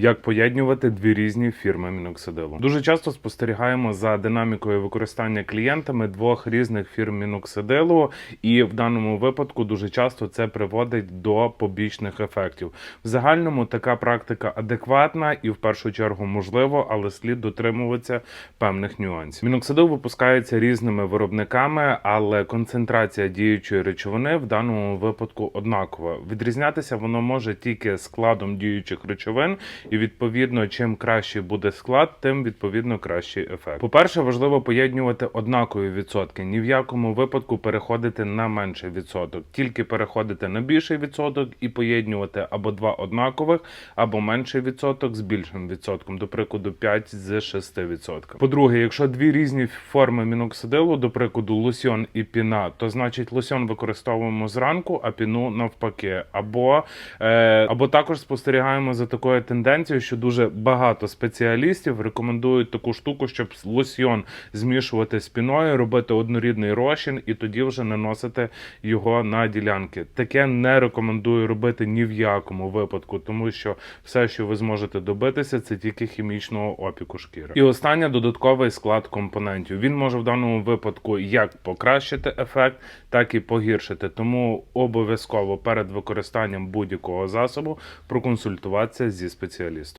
Як поєднувати дві різні фірми міноксидилу? Дуже часто спостерігаємо за динамікою використання клієнтами двох різних фірм міноксидилу, і в даному випадку дуже часто це приводить до побічних ефектів. В загальному така практика адекватна і в першу чергу можливо, але слід дотримуватися певних нюансів. Міноксидил випускається різними виробниками, але концентрація діючої речовини в даному випадку однакова. Відрізнятися воно може тільки складом діючих речовин, і відповідно, чим кращий буде склад, тим відповідно кращий ефект. По-перше, важливо поєднувати однакові відсотки. Ні в якому випадку переходити на менший відсоток, тільки переходити на більший відсоток і поєднувати або два однакових, або менший відсоток з більшим відсотком, до прикладу, 5 з 6 відсотків. По-друге, якщо дві різні форми міноксидилу, до прикладу, лосьон і піна, то значить лосьон використовуємо зранку, а піну навпаки. Або, е, або також спостерігаємо за такою тенденцією, що дуже багато спеціалістів рекомендують таку штуку, щоб лосьйон змішувати з піною, робити однорідний розчин і тоді вже наносити його на ділянки. Таке не рекомендую робити ні в якому випадку, тому що все, що ви зможете добитися, це тільки хімічного опіку шкіри. І останнє додатковий склад компонентів. Він може в даному випадку як покращити ефект, так і погіршити. Тому обов'язково перед використанням будь-якого засобу проконсультуватися зі спеціалістом спеціаліст.